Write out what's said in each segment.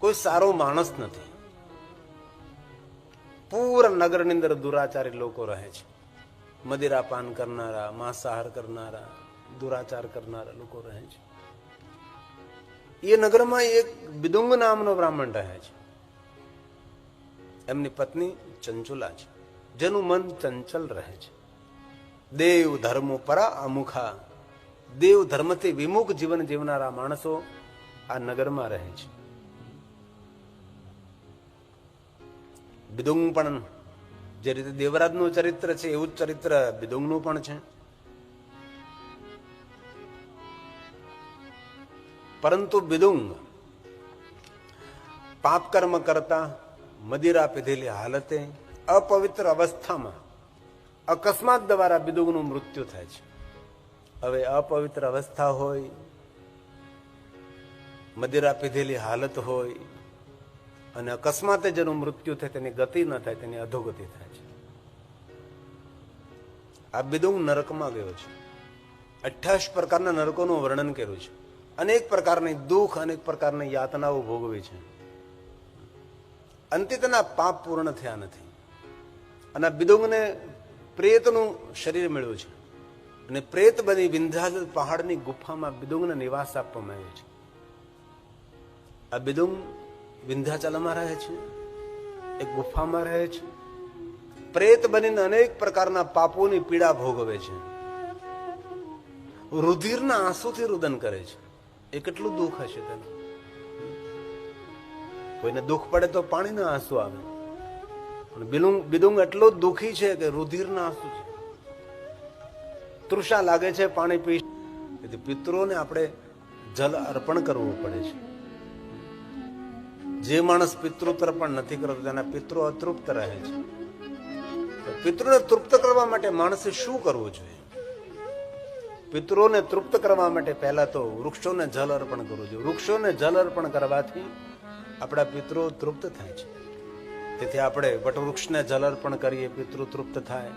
કોઈ સારો માણસ નથી. પૂરા નગરની અંદર દુરાચારી લોકો રહે છે. મદિરા પાન કરનારા, માંસાહાર કરનારા, દુરાચાર કરનારા લોકો રહે છે. એ નગરમાં એક બિદુંગ નામનો બ્રાહ્મણ રહે છે. એમની પત્ની ચંચુલા છે. જેનું મન ચંચલ રહે છે. દેવ ધર્મો પરા અમુખા. દેવ ધર્મથી વિમુખ જીવન જીવનારા માણસો આ નગરમાં રહે છે. બિદુંગ પણ જે રીતે દેવરાજનું ચરિત્ર છે, એવું જ ચરિત્ર બિદુંગનું પણ છે. પરંતુ બિદુંગ પાપ કર્મ કરતા મદિરા પીધેલી હાલતે અપવિત્ર અવસ્થામાં અકસ્માત દ્વારા બિદુંગનું મૃત્યુ થાય છે. હવે અપવિત્ર અવસ્થા હોય, મદિરા પીધેલી હાલત હોય અને અકસ્માતે જેનું મૃત્યુ થાય, તેની ગતિ ન થાય, તેની અધોગતિ થાય છે. આ બિદુંગ નરકમાં ગયો છે. અઠ્યાસ પ્રકારના નરકોનું વર્ણન કર્યું છે. અનેક પ્રકારની દુઃખ, અનેક પ્રકારની યાતનાઓ ભોગવી છે. અંતે તેના પાપ પૂર્ણ થયા નથી. અને બિદુંગને પ્રેતનું શરીર મેળવ્યું છે. અને પ્રેત બની વિંધ્યાચલ પહાડની ગુફામાં બિદુંગને નિવાસ આપવામાં આવ્યો છે. આ બિદુંગ વિંધ્યાચલમાં રહે છે, એક ગુફામાં રહે છે. પ્રેત બનીને અનેક પ્રકારના પાપોની પીડા ભોગવે છે. રુધિરના આંસુથી રુદન કરે છે. એ કેટલું દુઃખ હશે તેનું? કોઈને દુઃખ પડે તો પાણીના આંસુ આવે. પણ બિલુંગ બિદુંગ એટલો દુઃખી છે કે રુધિરના આંસુ છે. તૃષા લાગે છે, પાણી પી. તેથી પિતૃઓને આપણે જલ અર્પણ કરવું પડે છે. જે માણસ પિતૃતર પણ નથી કરતો, તેના પિતૃ અતૃપ્ત રહે છે. પિતૃને તૃપ્ત કરવા માટે માણસે શું કરવું જોઈએ? પિતૃઓને તૃપ્ત કરવા માટે પહેલા તો વૃક્ષોને જલ અર્પણ કરવું જોઈએ. વૃક્ષોને જલ અર્પણ કરવાથી આપણા પિતૃઓ તૃપ્ત થાય છે. તેથી આપણે વટવૃક્ષને જલ અર્પણ કરીએ, પિતૃ તૃપ્ત થાય.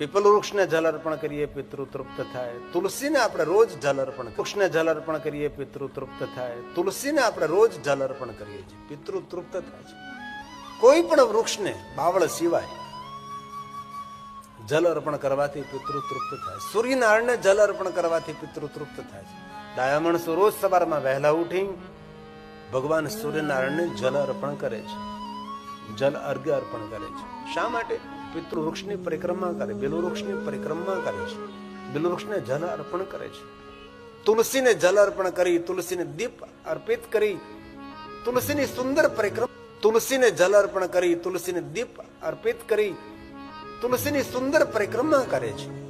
પીપલ વૃક્ષને જલ અર્પણ કરીએ પિતૃ તૃપ્ત થાય. તુલસીને આપણે રોજ જલ અર્પણ વૃક્ષને જલ અર્પણ કરીએ પિતૃ તૃપ્ત થાય. તુલસીને આપણે રોજ જલ અર્પણ કરીએ છીએ. પિતૃ તૃપ્ત થાય છે. કોઈ પણ વૃક્ષને બાવળ સિવાય જલ અર્પણ કરવાથી પિતૃ તૃપ્ત થાય. સૂર્યનારાયણને જલ અર્પણ કરવાથી પિતૃ તૃપ્ત થાય છે. ડાયા રોજ સવારમાં વહેલા ઉઠી ભગવાન સૂર્યનારાયણને જલ અર્પણ કરે છે. જલ અર્ઘ્ય અર્પણ કરે છે. શા માટે? પિતૃ વૃક્ષની પરિક્રમા કરે વૃક્ષની પરિક્રમા કરે છે. બિલવૃક્ષને જલ અર્પણ કરે છે. તુલસીને જલ અર્પણ કરી, તુલસીને દીપ અર્પિત કરી, તુલસીની સુંદર પરિક્રમા તુલસીને જલ અર્પણ કરી, તુલસીને દીપ અર્પિત કરી, તુલસીની સુંદર પરિક્રમા કરે છે.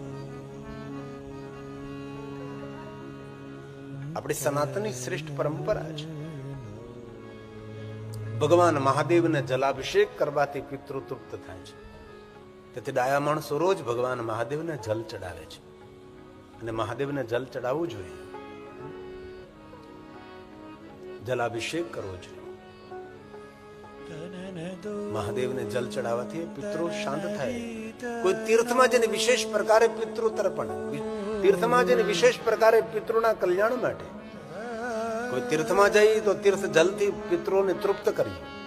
આપણી સનાતનની શ્રેષ્ઠ પરંપરા છે. ભગવાન મહાદેવને જલાભિષેક કરવાથી પિતૃ તૃપ્ત થાય છે. તેથી ડાયા માણસો રોજ ભગવાન મહાદેવને જલ ચડાવે છે. અને મહાદેવને જલ ચડાવવું જોઈએ. જલાભિષેક કરવો જોઈએ. મહાદેવને જલ ચડાવવાથી પિતૃ શાંત થાય. કોઈ તીર્થમાં જઈને વિશેષ પ્રકારે પિતૃ તર્પણ તીર્થમાં જઈને વિશેષ પ્રકારે પિતૃના કલ્યાણ માટે. કોઈ તીર્થમાં જઈ તો તીર્થ જલથી પિત્રોને તૃપ્ત કરીએ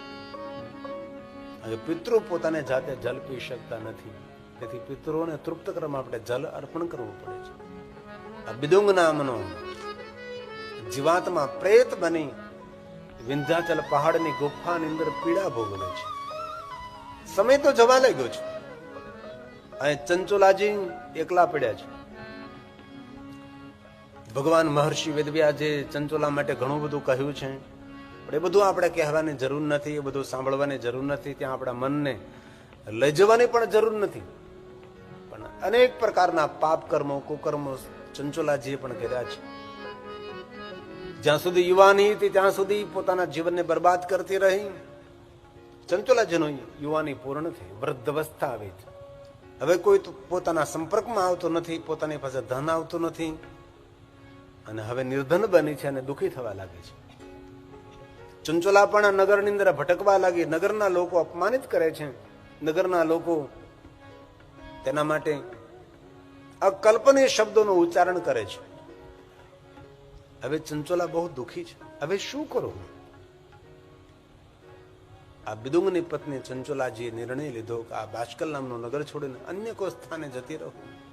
હવે પિતૃ પોતાને જાતે જલ પી શકતા નથી. તેથી પિતૃઓને તૃપ્ત કરવા આપણે જલ અર્પણ કરવું પડે છે. આ બિદુંગ નામનો જીવાત્મા પ્રેત બની વિંધ્યાચલ પહાડની ગુફાની અંદર પીડા ભોગવે છે. સમય તો જવા લાગ્યો છે. અહીં ચંચુલાજી એકલા પડ્યા છે. ભગવાન મહર્ષિ વેદવ્યાજે ચંચોલા માટે ઘણું બધું કહ્યું છે. પણ એ બધું આપણે કહેવાની જરૂર નથી, એ બધું સાંભળવાની જરૂર નથી, ત્યાં આપણા મનને લઈ જવાની પણ જરૂર નથી. પણ અનેક પ્રકારના પાપ કર્મો, કુકર્મો ચંચોલાજીએ પણ કર્યા છે. જ્યાં સુધી યુવાની હતી, ત્યાં સુધી પોતાના જીવનને બરબાદ કરતી રહી. ચંચોલાજીનો યુવાની પૂર્ણ થઈ, વૃદ્ધ અવસ્થા આવી છે હવે કોઈ પોતાના સંપર્કમાં આવતો નથી, પોતાની પાસે ધન આવતું નથી. અને હવે નિર્ધન બની છે અને દુઃખી થવા લાગે છે. ચંચોલા પણ નગરની અંદર ભટકવા લાગી. નગરના લોકો અપમાનિત કરે છે. નગરના લોકો તેના માટે અકલ્પનીય શબ્દોનું ઉચ્ચારણ કરે છે. હવે ચંચોલા બહુ દુઃખી છે. હવે શું કરું? આ બિદુંગની પત્ની ચંચોલાજીએ નિર્ણય લીધો કે આ બાષ્કલ નામનું નગર છોડીને અન્ય કોઈ સ્થાને જતી રહું.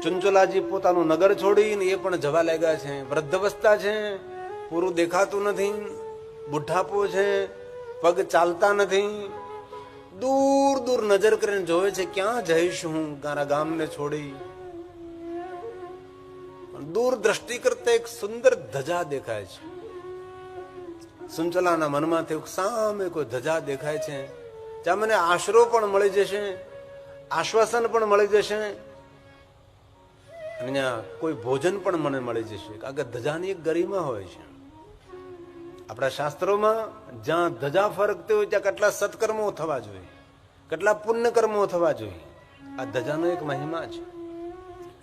ચંચોલાજી પોતાનું નગર છોડીને એ પણ જવા લાગ્યા છે. વૃદ્ધવસ્થા છે. પૂરું દેખાતું નથી. બુઢાપો છે, પગ ચાલતા નથી. દૂર દૂર નજર કરીને જોવે છે, ક્યાં જઈશ હું? મારા ગામને છોડી. દૂર દ્રષ્ટિ કરતા એક સુંદર ધજા દેખાય છે. સુંચલાના મનમાંથી સામે કોઈ ધજા દેખાય છે. જ્યાં મને આશરો પણ મળી જશે, આશ્વાસન પણ મળી જશે, અને કોઈ ભોજન પણ મને મળી જશે. કારણ કે ધજાની એક ગરિમા હોય છે. આપણા શાસ્ત્રોમાં જ્યાં ધજા ફરકતી હોય ત્યાં કેટલા સત્કર્મો થવા જોઈએ, કેટલા પુણ્યકર્મો થવા જોઈએ, આ ધજાનો એક મહિમા છે.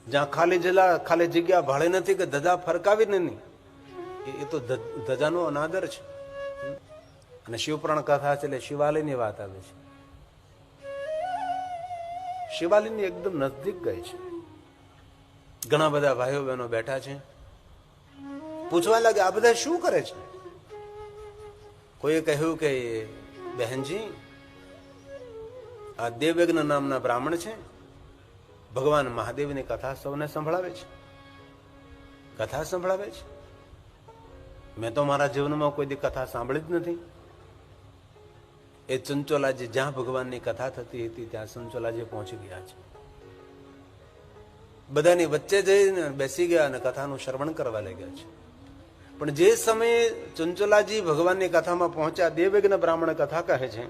જ્યાં ખાલી જલા, ખાલી જગ્યા ભાડે નથી કે ધજા ફરકાવી નહીં એ તો ધજાનો અનાદર છે. અને શિવપુરાણ કથા છે એટલે શિવાલયની વાત આવે છે. શિવાલયની એકદમ નજદીક ગઈ છે. ઘણા બધા ભાઈઓ બહેનો બેઠા છે. પૂછવા લાગે આ બધા શું કરે છે? કોઈએ કહ્યું કે, બહેનજી, આ દેવયજ્ઞ નામના બ્રાહ્મણ છે. ભગવાન મહાદેવની કથા સૌને સંભળાવે છે. કથા સંભળાવે છે? મેં તો મારા જીવનમાં કોઈ દી કથા સાંભળી જ નથી. એ ચંચોલાજી, જ્યાં ભગવાનની કથા થતી હતી, ત્યાં ચંચોલાજી પહોંચી ગયા છે. બધાની વચ્ચે જઈને બેસી ગયા અને કથાનું શ્રવણ કરવા લાગ્યા છે. પણ જે સમયે ચંચલાજી ભગવાનની કથામાં પહોંચ્યા દેવયજ્ઞ બ્રાહ્મણ કથા કહે છે.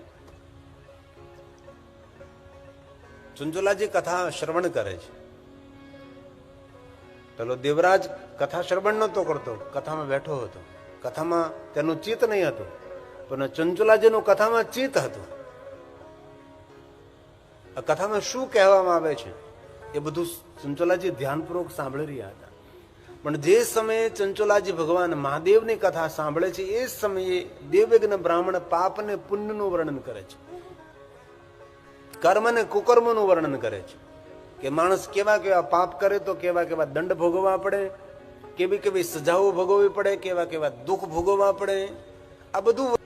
ચંચોલાજી કથા શ્રવણ કરે છે. પેલો દેવરાજ કથા શ્રવણ નહોતો કરતો, કથામાં બેઠો હતો. કથામાં તેનું ચિત્ત નહીં હતું, પણ ચંચુલાજીનું કથામાં ચિત્ત હતું. આ કથામાં શું કહેવામાં આવે છે, એ બધું ચંચોલાજી ધ્યાનપૂર્વક સાંભળી રહ્યા હતા. પણ જે સમયે ચંચોલાજી ભગવાન મહાદેવની કથા સાંભળે છે, એ સમયે દેવયજ્ઞ બ્રાહ્મણ પાપ ને પુણ્યનું વર્ણન કરે છે. કર્મ ને કુકર્મનું વર્ણન કરે છે. કે માણસ કેવા કેવા પાપ કરે તો કેવા કેવા દંડ ભોગવવા પડે, કેવી કેવી સજાઓ ભોગવવી પડે, કેવા કેવા દુઃખ ભોગવવા પડે, આ બધું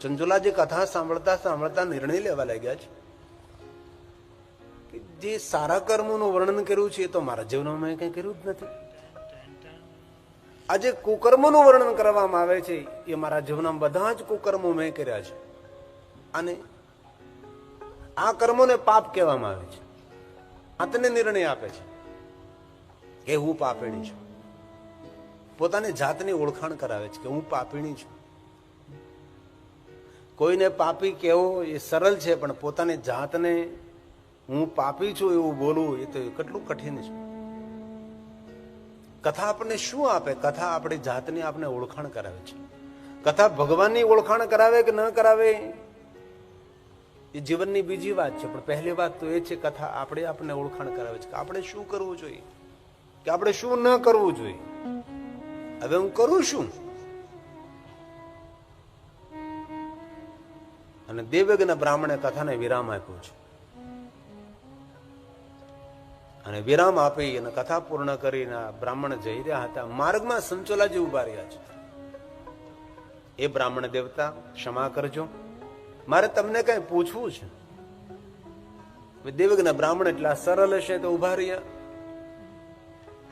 ચંચુલાજી કથા સાંભળતા સાંભળતા નિર્ણય લેવા લાગ્યા છે. જે સારા કર્મોનું વર્ણન કર્યું છે, એ તો મારા જીવનમાં મેં કંઈ કર્યું જ નથી. આજે કુકર્મોનું વર્ણન કરવામાં આવે છે, એ મારા જીવનમાં બધા જ કુકર્મો મેં કર્યા છે. અને આ કર્મોને પાપ કહેવામાં આવે છે. આતને નિર્ણય આપે છે કે હું પાપીણી છું. પોતાની જાતની ઓળખાણ કરાવે છે કે હું પાપીણી છું. કોઈને પાપી કહેવો એ સરળ છે, પણ પોતાની જાતને હું પાપી છું એવું બોલવું એ તો કેટલું કઠિન છે. કથા આપણને શું આપે? કથા આપણી જાતની આપણે ઓળખાણ કરાવે છે. કથા ભગવાનની ઓળખાણ કરાવે કે ન કરાવે? એ જીવનની બીજી વાત છે, પણ પહેલી વાત તો એ છે, કથા આપણે આપણને ઓળખાણ કરાવે છે કે આપણે શું કરવું જોઈએ? કે આપણે શું ન કરવું જોઈએ? હવે હું કરું શું? અને દેવયજ્ઞ બ્રાહ્મણે કથાને વિરામ આપ્યો છે. અને વિરામ આપી અને કથા પૂર્ણ કરીને બ્રાહ્મણ જઈ રહ્યા હતા. માર્ગમાં સંચોલાજી ઊભા રહ્યા છે. એ બ્રાહ્મણ દેવતા, ક્ષમા કરજો. મારે તમને કઈ પૂછવું છે? દેવજ્ઞ બ્રાહ્મણ એટલા સરળ હશે તો ઊભા રહ્યા.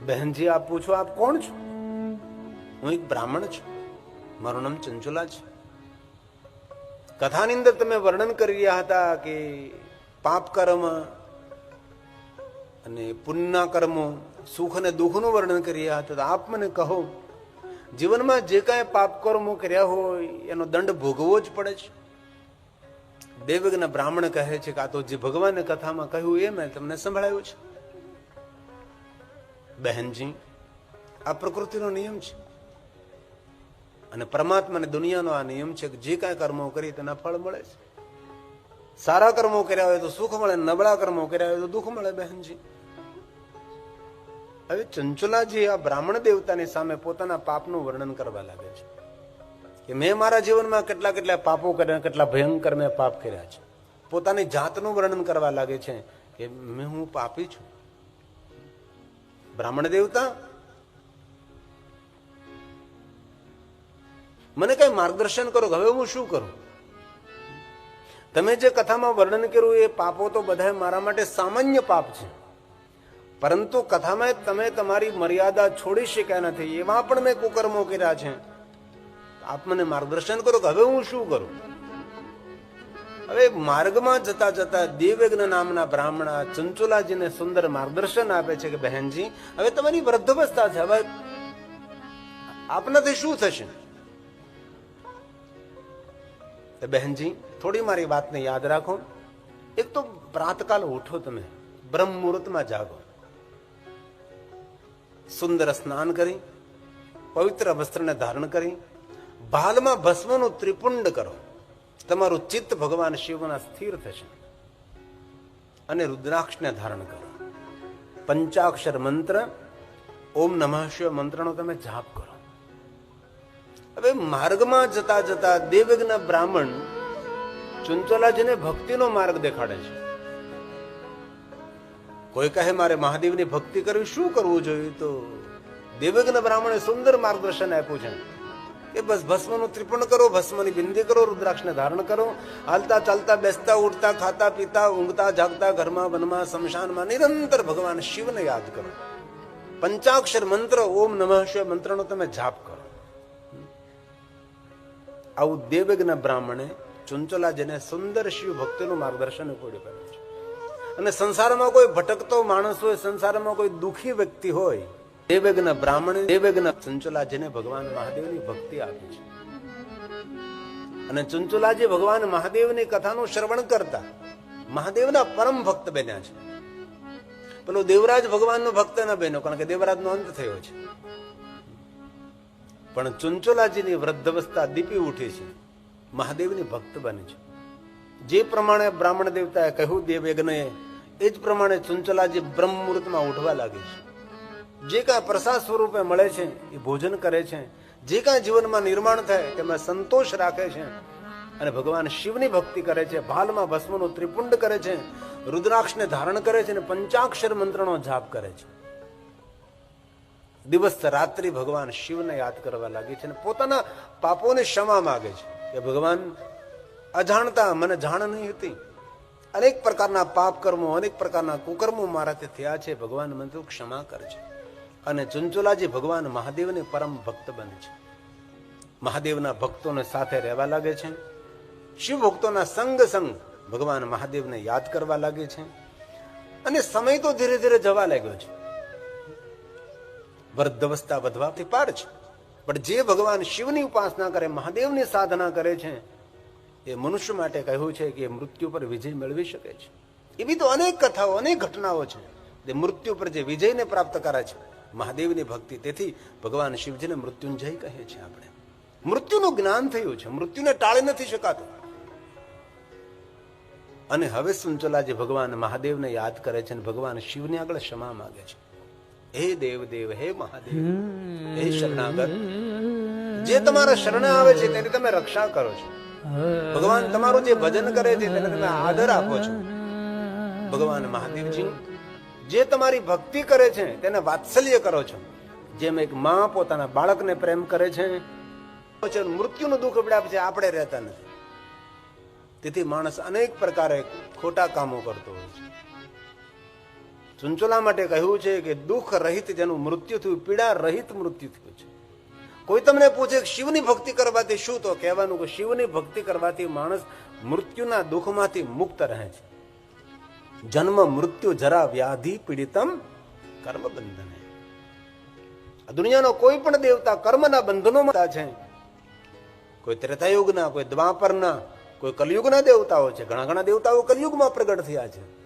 બહેનજી, આપ પૂછો, આપ કોણ છો? હું એક બ્રાહ્મણ છું. મારું નામ ચંચુલા છે. કથાની અંદર તમે વર્ણન કરી રહ્યા હતા કે પાપ કર્મ અને પુણ્યના કર્મો સુખ અને દુઃખનું વર્ણન કર્યા તો આપ મને કહો. જીવનમાં જે કાંઈ પાપ કર્મો કર્યા હોય, એનો દંડ ભોગવવો જ પડે છે. દેવજ્ઞ બ્રાહ્મણ કહે છે કે આ તો જે ભગવાને કથામાં કહ્યું, એ મેં તમને સંભળાયું છે. બહેનજી, આ પ્રકૃતિનો નિયમ છે. અને પરમાત્માની દુનિયાનો આ નિયમ છે કે જે કાંઈ કર્મો કરી તેના ફળ મળે છે. સારા કર્મો કર્યા હોય તો સુખ મળે, નબળા કર્મો કર્યા હોય તો દુઃખ મળે, બહેનજી. હવે ચંચુલાજી આ બ્રાહ્મણ દેવતાની સામે પોતાના પાપનું વર્ણન કરવા લાગે છે. કે મેં મારા જીવનમાં કેટલા કેટલા પાપો કર્યા, કેટલા ભયંકર મેં પાપ કર્યા છે. પોતાની જાતનું વર્ણન કરવા લાગે છે કે મેં હું પાપી છું. બ્રાહ્મણ દેવતા? મને કઈ માર્ગદર્શન કરો હવે હું શું કરું? તમે જે કથામાં વર્ણન કર્યું એ પાપો તો બધા મારા માટે સામાન્ય પાપ છે. પરંતુ કથામાં તમે તમારી મર્યાદા છોડી શક્યા નથી, એવા પણ મેં કુકર્મો કર્યા છે. આપ મને માર્ગદર્શન કરો કે હવે હું શું કરું? હવે માર્ગમાં જતા જતા દેવયજ્ઞ નામના બ્રાહ્મણા ચંચુલાજીને સુંદર માર્ગદર્શન આપે છે કે બહેનજી, હવે તમારી વૃદ્ધવસ્થા છે. હવે આપનાથી શું થશે? બહેનજી, થોડી મારી વાતને યાદ રાખો. એક તો પ્રાતકાલ ઉઠો તમે, બ્રહ્મ મુહૂર્તમાં જાગો. સુંદર સ્નાન કરી, પવિત્ર વસ્ત્રને ધારણ કરી, ભાલમાં ભસ્મનું ત્રિપુંડ કરો. તમારું ચિત્ત ભગવાન શિવના સ્થિર થશે. અને રુદ્રાક્ષને ધારણ કરો. પંચાક્ષર મંત્ર, ઓમ નમઃ શિવ મંત્રનો તમે જાપ કરો. હવે માર્ગમાં જતા જતા દેવજ્ઞ બ્રાહ્મણ ચુંચોલાજીને ભક્તિનો માર્ગ દેખાડે છે. કોઈ કહે, મારે મહાદેવની ભક્તિ કરવી, શું કરવું જોઈએ? તો દેવજ્ઞ બ્રાહ્મણે સુંદર માર્ગદર્શન આપ્યું છે. કે બસ ભસ્મનું ત્રિપુણ કરો, ભસ્મની બિંદી કરો, રુદ્રાક્ષને ધારણ કરો. હાલતા ચાલતા, બેસતા, ઉઠતા, ખાતા, પીતા, ઊંઘતા, જાગતા, ઘરમાં, વનમાં શમશાનમાં નિરંતર ભગવાન શિવને યાદ કરો. પંચાક્ષર મંત્ર, ઓમ નમઃ શિવ મંત્રનો તમે જાપ કરો. આવું દેવજ્ઞ બ્રાહ્મણે ચુંચલાજીને સુંદર શિવ ભક્તિનું માર્ગદર્શન પૂરું કર્યું છે. અને સંસારમાં કોઈ ભટકતો માણસ હોય, સંસારમાં કોઈ દુઃખી વ્યક્તિ હોય, દેવજ્ઞ બ્રાહ્મણ દેવજ્ઞ ચંચુલાજીને ભગવાન મહાદેવની ભક્તિ આપી છે. અને ચુંચુલાજી ભગવાન મહાદેવની કથાનું શ્રવણ કરતા મહાદેવના પરમ ભક્ત બન્યા છે. પેલો દેવરાજ ભગવાનનો ભક્ત ન બન્યો, કારણ કે દેવરાજનો અંત થયો છે. પણ ચુંચોલાજીની વૃદ્ધવસ્થા દીપી ઉઠી છે. મહાદેવની ભક્ત બને છે. જે પ્રમાણે બ્રાહ્મણ દેવતાએ કહ્યું દેવયજ્ઞએ એ જ પ્રમાણે ચુંચલાજી બ્રહ્મ મુહૂર્તમાં ઉઠવા લાગી છે. જે કાંઈ પ્રસાદ સ્વરૂપે મળે છે, એ ભોજન કરે છે. જે કાંઈ જીવનમાં નિર્માણ થાય, તેમાં સંતોષ રાખે છે. અને ભગવાન શિવની ભક્તિ કરે છે, ભાલમાં ભસ્મનું ત્રિપુંડ કરે છે, રુદ્રાક્ષને ધારણ કરે છે અને પંચાક્ષર મંત્રનો જાપ કરે છે. દિવસ રાત્રિ ભગવાન શિવને યાદ કરવા લાગી છે અને પોતાના પાપોની ક્ષમા માગે છે. કે ભગવાન, અજાણતા મને જાણ નહીં હતી. અનેક પ્રકારના પાપ કર્મો, અનેક પ્રકારના કુકર્મો મારાથી થયા છે. ભગવાન મને તું ક્ષમા કરજે અને ચુંચુલાજી ભગવાન મહાદેવને પરમ ભક્ત બને છે. મહાદેવના ભક્તોને સાથે રહેવા લાગે છે. શિવ ભક્તોના સંગ સંગ ભગવાન મહાદેવને યાદ કરવા લાગે છે. અને સમય તો ધીરે ધીરે જવા લાગ્યો છે. વૃદ્ધવસ્થા વધવાથી પાર છે. પણ જે ભગવાન શિવની ઉપાસના કરે, મહાદેવની સાધના કરે છે, એ મનુષ્ય માટે કહ્યું છે કે મૃત્યુ પર વિજય મેળવી શકે છે. એવી તો અનેક કથાઓ, અનેક ઘટનાઓ છે. જે મૃત્યુ પર જે વિજયને પ્રાપ્ત કરે છે, મહાદેવની ભક્તિ. તેથી ભગવાન શિવજીને મૃત્યુંજય કહે છે આપણે. મૃત્યુનું જ્ઞાન થયું છે. મૃત્યુને ટાળી નથી શકાતું. અને હવે સુંચલાજી ભગવાન મહાદેવને યાદ કરે છે અને ભગવાન શિવની આગળ ક્ષમા માગે છે. હે દેવ દેવ હે મહાદેવ હે શરણાગત. જે તમારા શરણે આવે છે તેની તમે રક્ષા કરો છો. ભગવાન તમારું જે ભજન કરે છે તેને તમે આદર આપો છો. ભગવાન મહાદેવજી જે તમારી ભક્તિ કરે છે તેને વાત્સલ્ય કરો છો. જેમ એક મા પોતાના બાળકને પ્રેમ કરે છે મૃત્યુનું દુઃખ પડ્યા છે આપણે રહેતા નથી. તેથી માણસ અનેક પ્રકારે ખોટા કામો કરતો હોય છે. ચુંચુલા માટે કહ્યું છે કે દુઃખ રહિત જેનું મૃત્યુ થયું, પીડા રહિત મૃત્યુ થયું છે. કોઈ તમને પૂછે કે શિવની ભક્તિ કરવાથી શું? તો કહેવાનું કે શિવની ભક્તિ કરવાથી માણસ મૃત્યુના દુઃખમાંથી મુક્ત રહે છે. જન્મ, મૃત્યુ, જરા, વ્યાધિ, પીડિતમ કર્મ બંધને દુનિયાનો કોઈ પણ દેવતા કર્મના બંધનોમાં છે. કોઈ ત્રેતાયુગના, કોઈ દ્વાપરના, કોઈ કલયુગના દેવતાઓ છે. ઘણા ઘણા દેવતાઓ કલયુગમાં પ્રગટ થયા છે.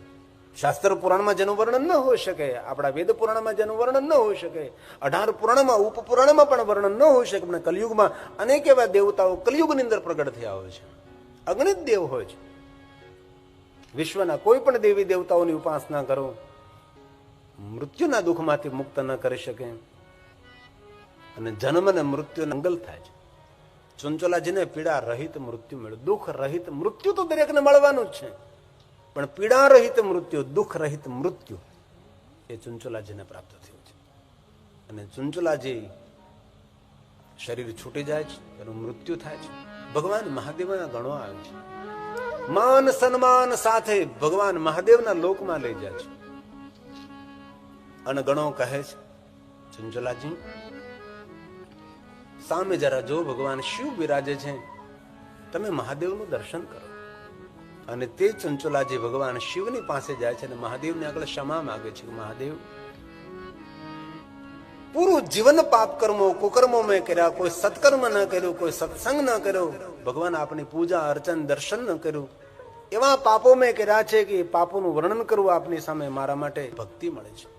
શાસ્ત્ર પુરાણમાં જેનું વર્ણન ન હોઈ શકે, આપણા વેદ પુરાણમાં જેનું વર્ણન ન હોઈ શકે, અઢાર પુરાણમાં ઉપપુરાણમાં પણ વર્ણન ન હોઈ શકે, પણ કલયુગમાં અનેક એવા દેવતાઓ કલયુગની અંદર પ્રગટ થયા હોય છે. અગણિત દેવ હોય છે. વિશ્વના કોઈ પણ દેવી દેવતાઓની ઉપાસના કરો, મૃત્યુના દુઃખમાંથી મુક્ત ન કરી શકે. અને જન્મ અને મૃત્યુ અંગલ થાય છે. ચુંચોલાજીને પીડા રહિત મૃત્યુ મળ્યું. દુઃખ રહિત મૃત્યુ તો દરેકને મળવાનું જ છે. પણ પીડા રહિત મૃત્યુ દુઃખ રહિત મૃત્યુ એ ચુંચુલાજીને પ્રાપ્ત થયું છે. અને ચુંચુલાજી શરીર છૂટી જાય છે, એનું મૃત્યુ થાય છે. ભગવાન મહાદેવના ગણો આવે છે. માન સન્માન સાથે ભગવાન મહાદેવના લોકમાં લઈ જાય છે. અને ગણો કહે છે, ચુંચુલાજી, સામે જરા જો ભગવાન શિવ બિરાજે છે, તમે મહાદેવનું દર્શન કરો. અને તે ચંચોલાજી ભગવાન શિવની પાસે જાય છે અને મહાદેવને આગળ ક્ષમા માગે છે મહાદેવ, પૂરું જીવન પાપ કર્મો, કુકર્મો મેં કર્યા, કોઈ સત્કર્મ ન કર્યું, કોઈ સત્સંગ ન કર્યો, ભગવાન આપની પૂજા, અર્ચન, દર્શન ન કર્યું. એવા પાપો મેં કર્યા છે કે પાપોનું વર્ણન કરવું આપની સામે મારા માટે ભક્તિ મળે છે.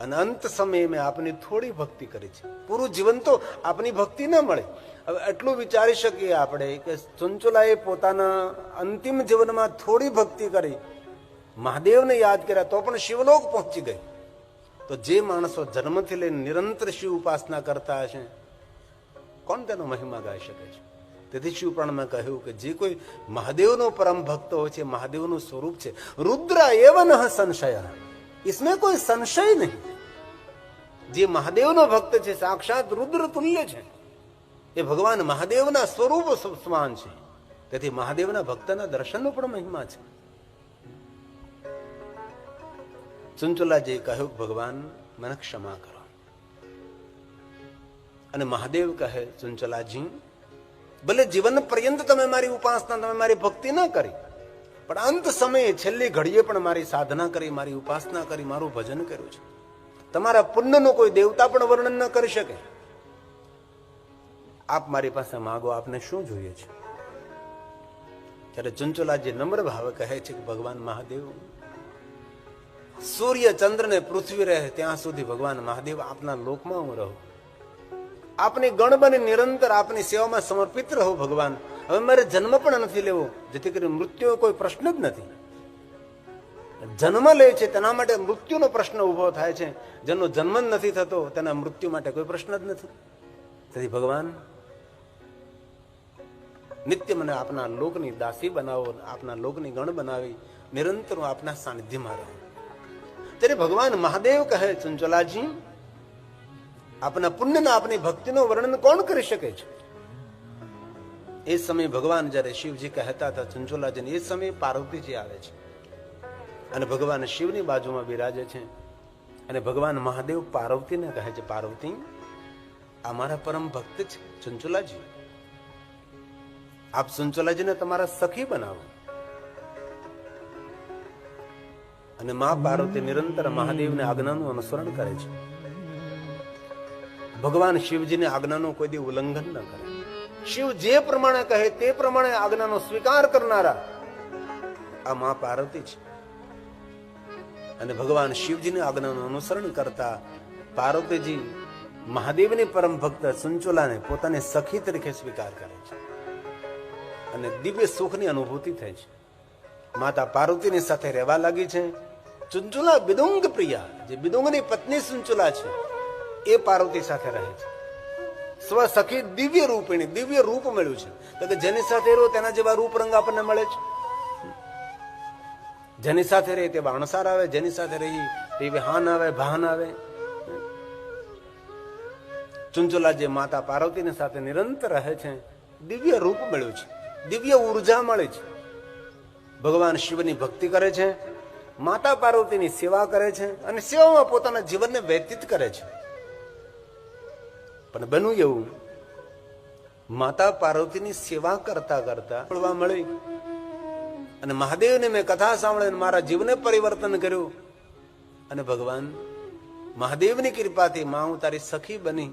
અને અંત સમયે મેં આપની થોડી ભક્તિ કરી છે. પૂરું જીવન તો આપની ભક્તિ ન મળે. હવે એટલું વિચારી શકીએ આપણે કે ચંચુલાએ પોતાના અંતિમ જીવનમાં થોડી ભક્તિ કરી. મહાદેવને યાદ કર્યા તો પણ શિવલોક પહોંચી ગઈ. તો જે માણસો જન્મથી લઈને નિરંતર શિવ ઉપાસના કરતા હશે, કોણ તેનો મહિમા ગાઈ શકે છે? તેથી શિવ પુરાણમાં કહ્યું કે જે કોઈ મહાદેવનો પરમ ભક્ત હોય છે, મહાદેવનું સ્વરૂપ છે. રુદ્ર એવન સંશય. इसमें કોઈ સંશય નહીં જે મહાદેવનો ભક્ત છે સાક્ષાત રુદ્ર તુલ્ય છે એ ભગવાન મહાદેવના સ્વરૂપ સમાન છે તેથી મહાદેવના ભક્તના દર્શનનો પણ મહિમા છે ચંચુલાજીએ કહ્યું ભગવાન મને ક્ષમા કરો અને મહાદેવ કહે ચંચલાજી ભલે જીવન પર્યંત તમે મારી ઉપાસના તમે મારી ભક્તિ ન કરી પણ અંત સમયે છેલ્લી ઘડીએ પણ મારી સાધના કરી, મારી ઉપાસના કરી, મારું ભજન કર્યું છે. તમારા પુણ્યનો કોઈ દેવતા પણ વર્ણન ન કરી શકે. આપ મારી પાસે માગો, આપને શું જોઈએ છે? ત્યારે ચંચુલાજી નમ્ર ભાવે કહે છે કે, ભગવાન મહાદેવ, સૂર્ય ચંદ્ર ને પૃથ્વી રહે ત્યાં સુધી ભગવાન મહાદેવ આપના લોકમાં હું રહું. આપની ગણ બની નિરંતર આપની સેવામાં સમર્પિત રહો ભગવાન. હવે મારે જન્મ પણ નથી લેવો, જેથી કરી મૃત્યુ કોઈ પ્રશ્ન જ નથી. જન્મ લે છે તેના માટે મૃત્યુનો પ્રશ્ન ઊભો થાય છે. જેનો જન્મ જ નથી થતો, તેના મૃત્યુ માટે કોઈ પ્રશ્ન જ નથી. તેથી ભગવાન, નિત્ય મને આપના લોકની દાસી બનાવો, આપના લોકની ગણ બનાવી, નિરંતર આપના સાનિધ્યમાં રહું. ત્યારે ભગવાન મહાદેવ કહે, ચંચલાજી, આપના પુણ્યના આપની ભક્તિનો વર્ણન કોણ કરી શકે છે? એ સમયે ભગવાન જ્યારે શિવજી કહેતા હતા ચંચોલાજીને એ સમયે પાર્વતીજી આવે છે. અને ભગવાન શિવની બાજુમાં બિરાજે છે. અને ભગવાન મહાદેવ પાર્વતીને કહે છે, પાર્વતી, આ મારા પરમ ભક્ત છે, ચંચોલાજી. આપ ચંચોલાજીને તમારા સખી બનાવો. અને મા પાર્વતી નિરંતર મહાદેવને આજ્ઞાનું અનુસરણ કરે છે. ભગવાન શિવજીની આજ્ઞાનું કોઈ દી ઉલ્લંઘન ન કરે. શિવ જે પ્રમાણે કહે તે પ્રમાણે આજ્ઞાનો સ્વીકાર કરનારા આ મા પાર્વતી છે. અને ભગવાન શિવજીની આજ્ઞાનું અનુસરણ કરતા પાર્વતીજી મહાદેવની પરમ ભક્ત સુંચોલાને પોતાની સખી તરીકે સ્વીકાર કરે છે. અને દિવ્ય સુખની અનુભૂતિ થાય છે. માતા પાર્વતીની સાથે રહેવા લાગી છે. ચુંચુલા બિદુંગ પ્રિયા, જે બિદુંગની પત્ની સુંચુલા છે, એ પાર્વતી સાથે રહે છે. સ્વ સખી દિવ્ય રૂપિણી, દિવ્ય રૂપ મળ્યું છે. તો કે જેની સાથે રહો તેના જેવા રૂપ રંગ આપણને મળે છે. જેની સાથે રહી તે વાણસાર આવે, જેની સાથે રહી તે વિહાન આવે, ભાન આવે. ચુંચુલા જે માતા પાર્વતીની સાથે નિરંતર રહે છે, દિવ્ય રૂપ મળ્યું છે. દિવ્ય ઊર્જા મળે છે. ભગવાન શિવની ભક્તિ કરે છે, માતા પાર્વતીની સેવા કરે છે અને સેવામાં પોતાના જીવનને વ્યતીત કરે છે. પણ બન્યું એવું. માતા પાર્વતીની સેવા કરતા કરતા મળવા મળી. અને મહાદેવને મેં કથા સાંભળીને મારા જીવને પરિવર્તન કર્યું. અને ભગવાન, મહાદેવની કૃપાથી માં હું તારી સખી બની.